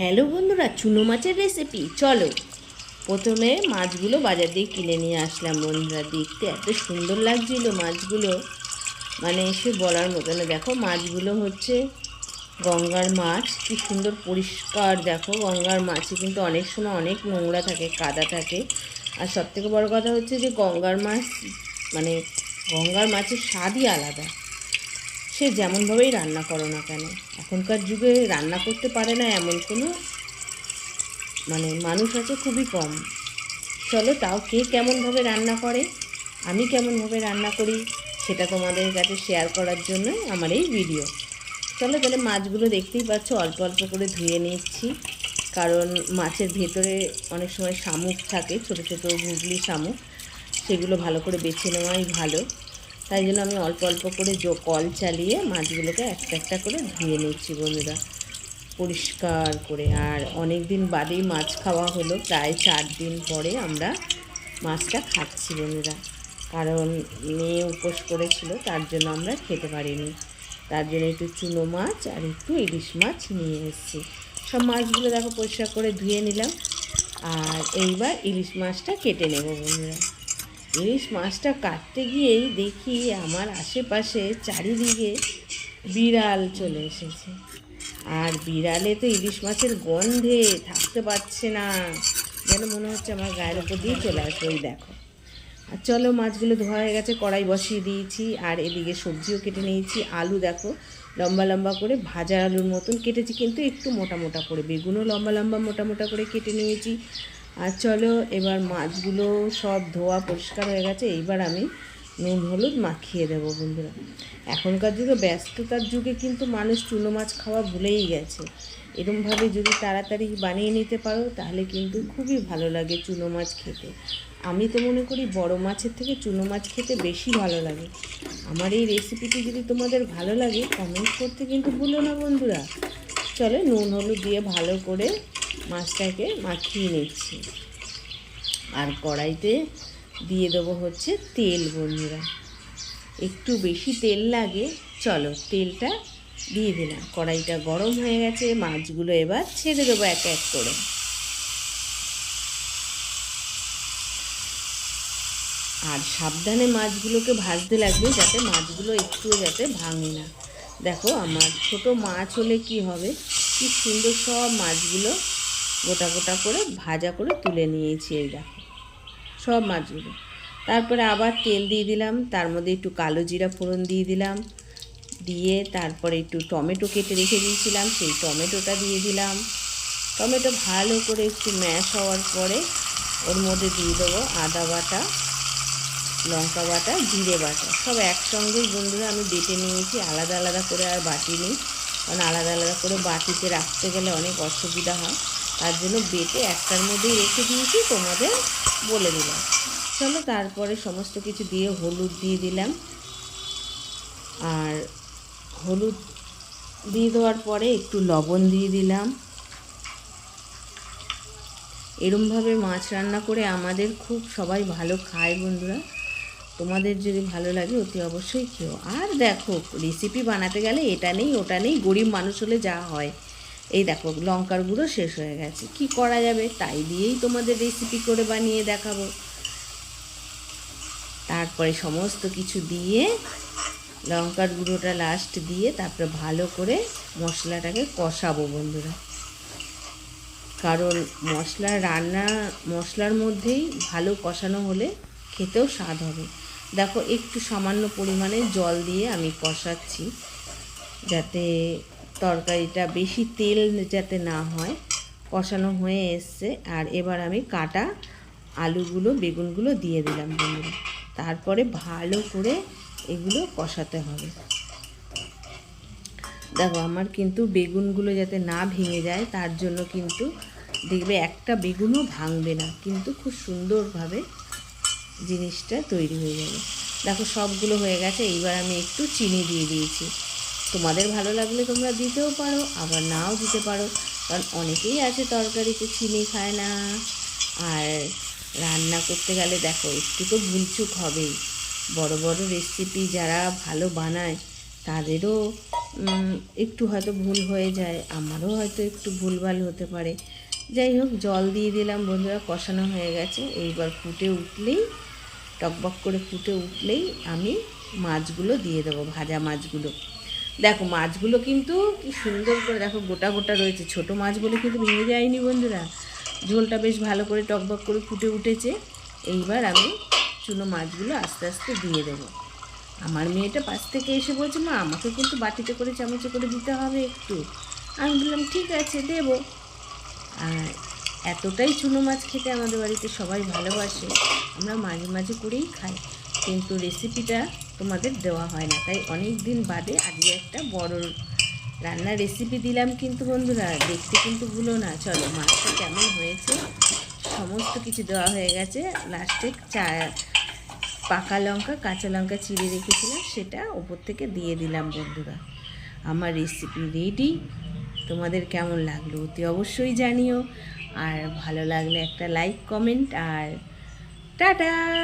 Hello বন্ধুরা, চুনো মাছের রেসিপি চলো। প্রথমে মাছগুলো বাজার দিয়ে কিনে নিয়ে আসলাম বন্ধুরা, দেখতে এত সুন্দর লাগছিল মাছগুলো। মানে এসে বলার মতো না। দেখো মাছগুলো হচ্ছে গঙ্গার মাছ, কি সুন্দর পরিষ্কার। দেখো গঙ্গার মাছে কিন্তু অনেক সময় অনেক নোংরা থাকে, কাদা থাকে। আর সবথেকে বড় কথা হচ্ছে যে গঙ্গার মাছ মানে গঙ্গার মাছের স্বাদই আলাদা। সে যেমনভাবেই রান্না করো না কেন, এখনকার যুগে রান্না করতে পারে না এমন কোনো মানে মানুষ আছে খুবই কম। চলো তাও কে কেমনভাবে রান্না করে, আমি কেমনভাবে রান্না করি, সেটা তোমাদের কাছে শেয়ার করার জন্যই আমার এই ভিডিও চলো তাহলে মাছগুলো দেখতেই পাচ্ছ, অল্প অল্প করে ধুয়ে নিচ্ছি, কারণ মাছের ভেতরে অনেক সময় শামুক থাকে, ছোটো ছোটো গুগলি শামুক, সেগুলো ভালো করে বেছে নেওয়াই ভালো। তাই জন্য আমি অল্প অল্প করে জো, কল চালিয়ে মাছগুলোকে একটা একটা করে ধুয়ে নিচ্ছি বন্ধুরা। পরিষ্কার করে। আর অনেক দিন বাদেই মাছ খাওয়া হলো। প্রায় চার দিন পরে আমরা মাছটা খাচ্ছি বন্ধুরা। কারণ মেয়ে উপোস করেছিল, তার জন্য আমরা খেতে পারিনি। তার জন্য একটু চুনো মাছ আর একটু ইলিশ মাছ নিয়ে এসেছি। সব মাছগুলো দেখো পরিষ্কার করে ধুয়ে নিলাম। আর এইবার ইলিশ মাছটা কেটে নেব বন্ধুরা। ইলিশ মাছটা কাটতে গিয়েই দেখি আমার আশেপাশে চারিদিকে বিড়াল চলে এসেছে। আর বিড়ালে তো ইলিশ মাছের গন্ধে থাকতে পারছে না। যেন মনে হচ্ছে আমার গায়ের উপর দিয়ে চলে আসবে ওই দেখো। আর চলো মাছগুলো ধোয়া হয়ে গেছে, কড়াই বসিয়ে দিয়েছি, আর এদিকে সবজিও কেটে নিয়েছি। আলু দেখো, লম্বা লম্বা করে ভাজা আলুর মতন কেটেছি, কিন্তু একটু মোটা মোটা করে। বেগুনও লম্বা লম্বা মোটা মোটা করে কেটে নিয়েছি। আর চলো, এবার মাছগুলো সব ধোয়া পরিষ্কার হয়ে গেছে। এইবার আমি নুন, হলুদ মাখিয়ে দেবো বন্ধুরা। এখনকার যুগে ব্যস্ততার যুগে কিন্তু মানুষ চুনো মাছ খাওয়া ভুলেই গেছে। এরমভাবে যদি তাড়াতাড়ি বানিয়ে নিতে পারো, তাহলে কিন্তু খুবই ভালো লাগে চুনো মাছ খেতে। আমি তো মনে করি বড় মাছের থেকে চুনো মাছ খেতে বেশি ভালো লাগে। আমার এই রেসিপিটি যদি তোমাদের ভালো লাগে কমেন্ট করতে কিন্তু ভুলো না বন্ধুরা। চলো নুন, হলুদ দিয়ে ভালো করে মাছটাকে মাখিয়ে নিচ্ছি। আর কড়াইতে দিয়ে দেবো হচ্ছে তেল, বন্ধুরা। একটু বেশি তেল লাগে, চলো তেলটা দিয়ে দিলাম। কড়াইটা গরম হয়ে গেছে, মাছগুলো এবার ছেড়ে দেবো এক এক করে। আর সাবধানে মাছগুলোকে ভাজতে লাগবে, যাতে মাছগুলো একটুও যাতে ভাঙে না। দেখো আমার ছোট মাছ হলে কি হবে? কি সুন্দর সব মাছগুলো গোটা গোটা করে ভাজা করে তুলে নিয়েছি এই দেখো, সব মাছগুলো। তারপরে আবার তেল দিয়ে দিলাম, তার মধ্যে একটু কালো জিরা ফোড়ন দিয়ে দিলাম, দিয়ে তারপরে একটু টমেটো কেটে রেখে দিয়েছিলাম, সেই টমেটোটা দিয়ে দিলাম। টমেটো ভালো করে একটু ম্যাশ হওয়ার পরে ওর মধ্যে দিয়ে দেবো আদা বাটা লঙ্কা বাটা, জিরে বাটা। সব একসঙ্গেই বন্ধুরা আমি বেটে নিয়েছি, আলাদা আলাদা করে আর বাটি নিই। কারণ আলাদা আলাদা করে বাটিতে রাখতে গেলে অনেক অসুবিধা হয়। তার জন্য বেটে একটার মধ্যেই রেখে দিয়েছি, তোমাদের বলে দিলাম। চলো তারপরে সমস্ত কিছু দিয়ে হলুদ দিয়ে দিলাম। আর হলুদ দিয়ে দেওয়ার পরে একটু লবণ দিয়ে দিলাম। এরমভাবে মাছ রান্না করে আমাদের খুব সবাই ভালো খায় বন্ধুরা। তোমাদের যদি ভালো লাগে, অতি অবশ্যই খেও। আর দেখো রেসিপি বানাতে গেলে এটা নেই, ওটা নেই, গরিব মানুষ হলে যা হয়। এই দেখো, লঙ্কার গুঁড়ো শেষ হয়ে গেছে। কি করা যাবে? তাই দিয়েই তোমাদের রেসিপি করে বানিয়ে দেখাবো। তারপরে সমস্ত কিছু দিয়ে, লঙ্কার গুঁড়োটা লাস্ট দিয়ে তারপরে ভালো করে মশলাটাকে কষাবো বন্ধুরা। কারণ মশলা রান্না, মশলার মধ্যেই ভালো কষানো হলে খেতেও স্বাদ হবে। দেখো, একটু সামান্য পরিমাণে জল দিয়ে আমি কষাচ্ছি, যাতে তরকারিটা বেশি তেল যাতে না হয়। কষানো হয়ে এসছে, আর এবার আমি কাটা আলুগুলো, বেগুনগুলো দিয়ে দিলাম বন্ধুরা। তারপরে ভালো করে এগুলো কষাতে হবে। দেখো, আমার কিন্তু বেগুনগুলো যাতে না ভেঙে যায়, তার জন্য কিন্তু দেখবে একটা বেগুনও ভাঙবে না, কিন্তু খুব সুন্দরভাবে জিনিসটা তৈরি হয়ে যাবে দেখো সবগুলো হয়ে গেছে, এইবার আমি একটু চিনি দিয়ে দিয়েছি। তোমাদের ভালো লাগলে তোমরা দিতেও পারো, আবার নাও দিতে পারো, কারণ অনেকেই আছে তরকারিতে চিনি খায় না। আর রান্না করতে গেলে দেখো, একটু তো ভুলচুক হবেই। বড় বড় রেসিপি যারা ভালো বানায়, তাদেরও একটু হয়তো ভুল হয়ে যায়, আমারও হয়তো একটু ভুলভাল হতে পারে। যাই হোক, জল দিয়ে দিলাম বন্ধুরা, কষানো হয়ে গেছে। এইবার ফুটে উঠলেই টকবক করে ফুটে উঠলেই আমি মাছগুলো দিয়ে দেবো, ভাজা মাছগুলো। দেখো, মাছগুলো কিন্তু কি সুন্দর করে দেখো, গোটা গোটা রয়েছে। ছোট মাছ বলে কিন্তু ভেঙে যায়নি বন্ধুরা। ঝোলটা বেশ ভালো করে টকবক করে ফুটে উঠেছে। এইবার আমি চুনো মাছগুলো আস্তে আস্তে দিয়ে দেবো। আমার মেয়েটা পাশ থেকে এসে বলছে, মা, আমাকে কিন্তু বাটিতে করে চামচে করে দিতে হবে একটু। আমি বললাম, ঠিক আছে, দেবো। আর এতটাই চুনো মাছ খেতে আমাদের বাড়িতে সবাই ভালোবাসে, আমরা মাঝে মাঝে করেই খাই। কিন্তু রেসিপিটা তোমাদের দেওয়া হয় না। তাই অনেক দিন বাদে আজকে একটা বড় রান্নার রেসিপি দিলাম কিন্তু বন্ধুরা, দেখতে কিন্তু ভুলো না। চলো, মাছটা কেমন হয়েছে, সমস্ত কিছু দেওয়া হয়ে গেছে। লাস্টে চা, পাকা লঙ্কা, কাঁচা লঙ্কা চিড়ে রেখেছিলাম, সেটা ওপর থেকে দিয়ে দিলাম বন্ধুরা। আমার রেসিপি রেডি তোমাদের কেমন লাগল অতি অবশ্যই জানিও। আর ভালো লাগলে একটা লাইক কমেন্ট আর টাটা!